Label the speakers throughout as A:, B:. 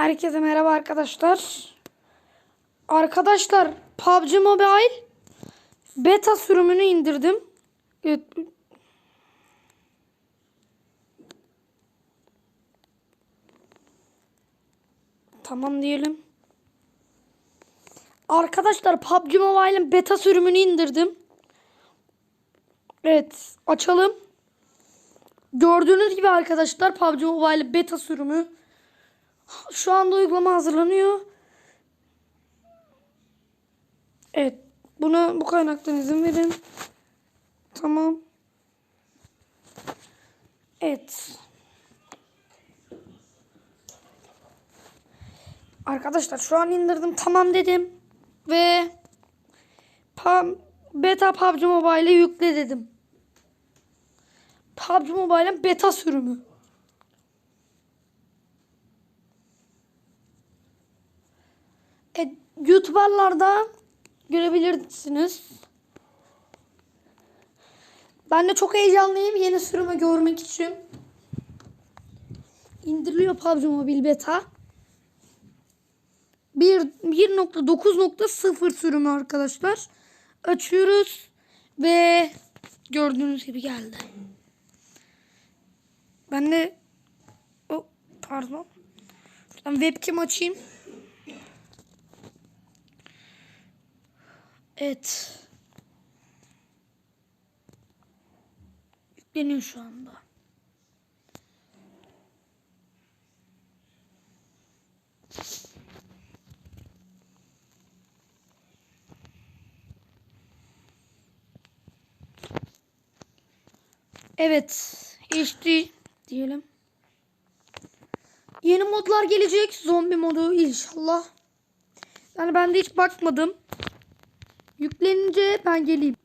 A: Herkese merhaba arkadaşlar. Arkadaşlar PUBG Mobile beta sürümünü indirdim. Evet. Tamam diyelim. Arkadaşlar PUBG Mobile'in beta sürümünü indirdim. Evet açalım. Gördüğünüz gibi arkadaşlar PUBG Mobile beta sürümü. Şu anda uygulama hazırlanıyor. Evet. Buna bu kaynaktan izin verin. Tamam. Evet. Arkadaşlar şu an indirdim. Tamam dedim. Ve beta PUBG Mobile'e yükle dedim. PUBG Mobile'in beta sürümü. YouTuber'larda görebilirsiniz. Ben de çok heyecanlıyım yeni sürümü görmek için. İndiriliyor PUBG Mobile Beta. 1 1.9.0 sürümü arkadaşlar. Açıyoruz ve gördüğünüz gibi geldi. Ben de oh, pardon. Şuradan webcam açayım. Evet. Yükleniyor şu anda. Evet. HD diyelim. Yeni modlar gelecek. Zombi modu inşallah. Yani ben de hiç bakmadım. Yüklenince ben geleyim.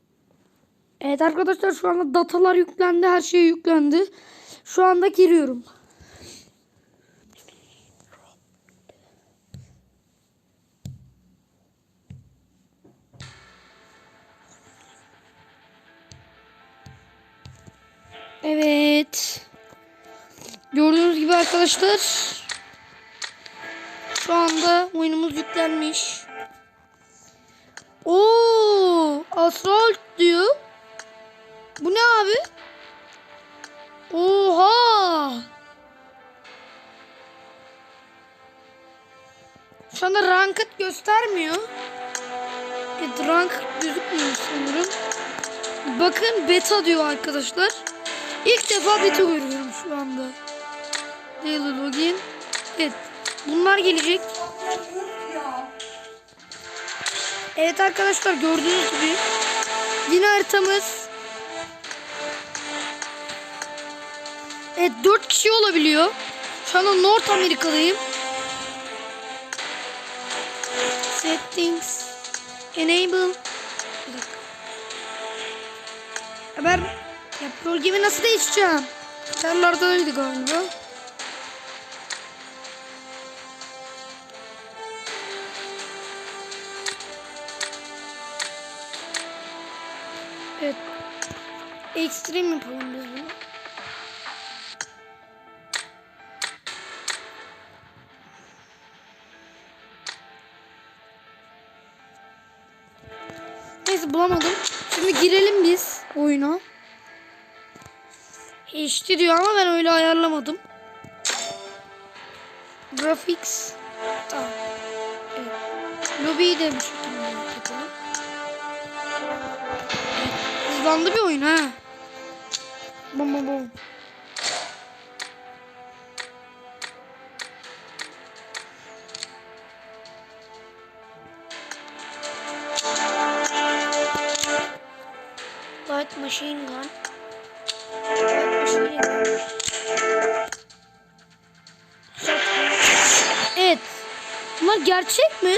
A: Evet arkadaşlar şu anda datalar yüklendi. Her şey yüklendi. Şu anda giriyorum. Evet. Gördüğünüz gibi arkadaşlar. Şu anda oyunumuz yüklenmiş. Oo, asfalt diyor. Bu ne abi? Oha! Şu anda ranked göstermiyor. Evet, rank gözükmüyor sanırım. Bakın beta diyor arkadaşlar. İlk defa beta görüyorum şu anda. Daily login. Evet. Bunlar gelecek. Evet arkadaşlar gördüğünüz gibi yine haritamız Evet 4 kişi olabiliyor. Şu anda North Amerika'dayım. Settings Enable. Haber ya bölgemi nasıl değiştireceğim? Serlarda öyleydi galiba. Extreme yapalım biz bunu. Neyse bulamadım. Şimdi girelim biz oyuna. HD diyor ama ben öyle ayarlamadım. Graphics. Tamam. Evet. Lobby'yi de bu şekilde. Hızlandı bir oyun ha. Bum bum bum. Light machine gun. Light machine gun. Evet. Bunlar gerçek mi?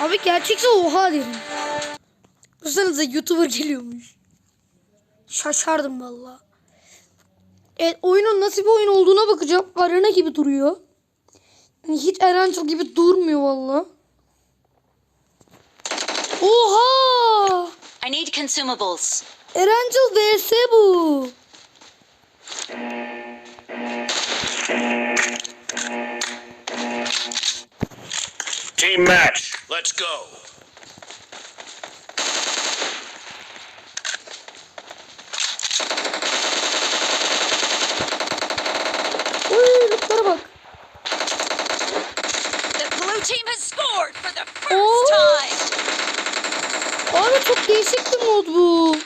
A: Abi gerçekse oha derim. Baksanıza YouTuber geliyormuş. Şaşardım valla. Evet oyunun nasıl bir oyun olduğuna bakacağım. Arena gibi duruyor. Yani hiç Erencil gibi durmuyor valla. Oha!
B: I need consumables.
A: Erencil vs bu.
C: Team match. Let's go.
A: Uy lootlara bak.
B: The blue team has scored for the first time.
A: Abi çok değişik bir mod bu.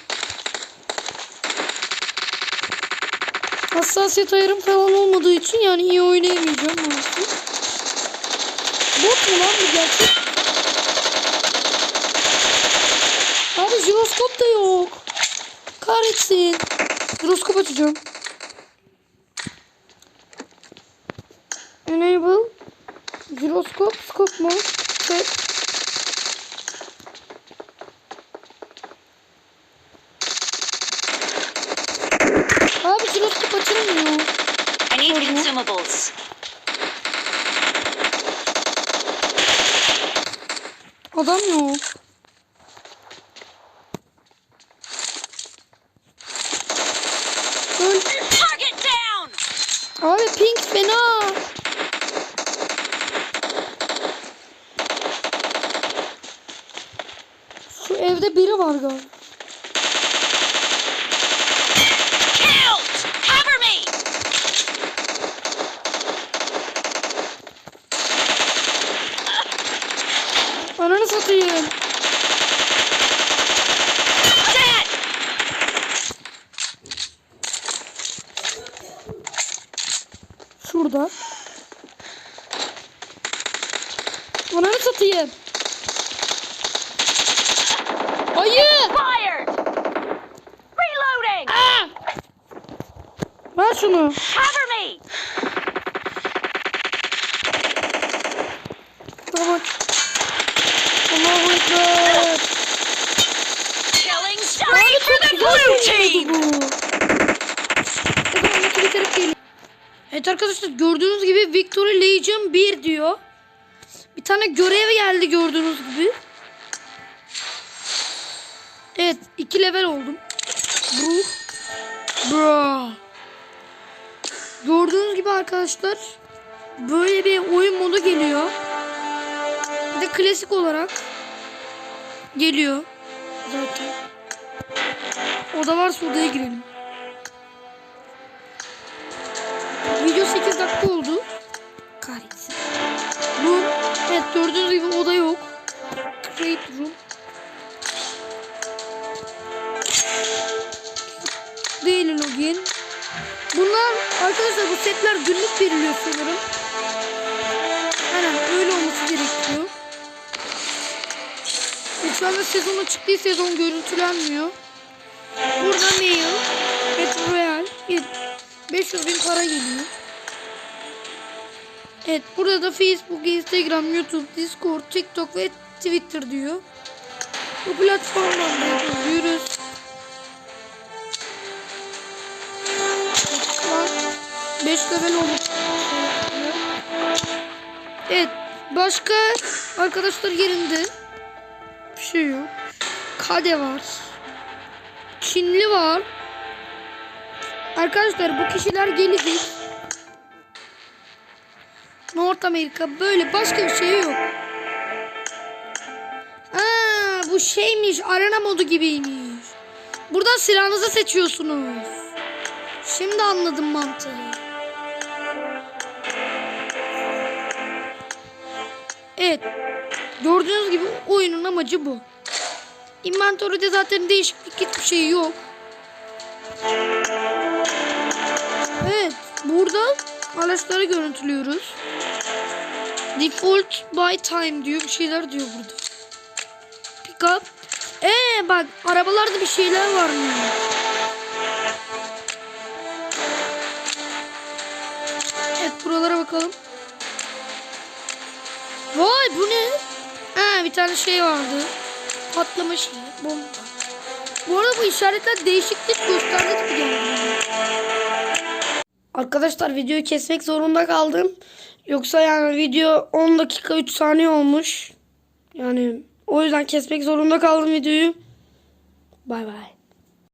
A: Hassasiyet ayarım falan olmadığı için yani iyi oynayamayacağım. Bot mu lan bu gerçek? Abi jiroskop da yok. Kahretsin. Jiroskop açacağım. Enable. Jiroskop, scope mu? Set. Abi jiroskop açılmıyor.
B: I need consumables.
A: Adam yok. Öl.
B: Target down.
A: Abi pink fena. Şu evde biri var galiba.
B: Killed. Cover me.
A: Ananı satayım.
B: Dead.
A: Şurada. Ananı satayım. Ayı.
B: Fired. Reloading.
A: Aa! Ver şunu.
B: Cover me.
A: Tamam. Allahu Ekber.
B: Killing spree for the blue team.
A: Evet arkadaşlar gördüğünüz gibi Victory Legion 1 diyor. Bir tane görev geldi gördüğünüz gibi. Evet 2 level oldum. Bro. Bro. Gördüğünüz gibi arkadaşlar böyle bir oyun modu geliyor. Bir de klasik olarak geliyor zaten. Oda varsa odaya girelim. Video 8 dakika E, Şu anda sezonu çıktığı sezon görüntülenmiyor. Burada mail, Battle Royale, bir 500 bin para geliyor. Evet burada da Facebook, Instagram, YouTube, Discord, TikTok ve Twitter diyor. Bu platformlarda yapıyoruz. An 5 level olmuş. Evet başka arkadaşlar yerinde bir şey yok. Kade var. Çinli var. Arkadaşlar bu kişiler gelecek. North Amerika böyle başka bir şey yok. Aa, bu şeymiş arena modu gibiymiş. Buradan silahınızı seçiyorsunuz. Şimdi anladım mantığı. Evet. Gördüğünüz gibi oyunun amacı bu. Inventory'de zaten değişiklik hiçbir şey yok. Evet. Burada araçları görüntülüyoruz. Default by time diyor. Bir şeyler diyor burada. Pick up. Ee bak arabalarda bir şeyler var mı? Evet buralara bakalım. Vay bu ne? Ha bir tane şey vardı. Patlama şeyi. Bomba. Bu arada bu işaretler değişiklik gösterdi gibi geldi. Arkadaşlar videoyu kesmek zorunda kaldım. Yoksa yani video 10 dakika 3 saniye olmuş. Yani o yüzden kesmek zorunda kaldım videoyu. Bay bay.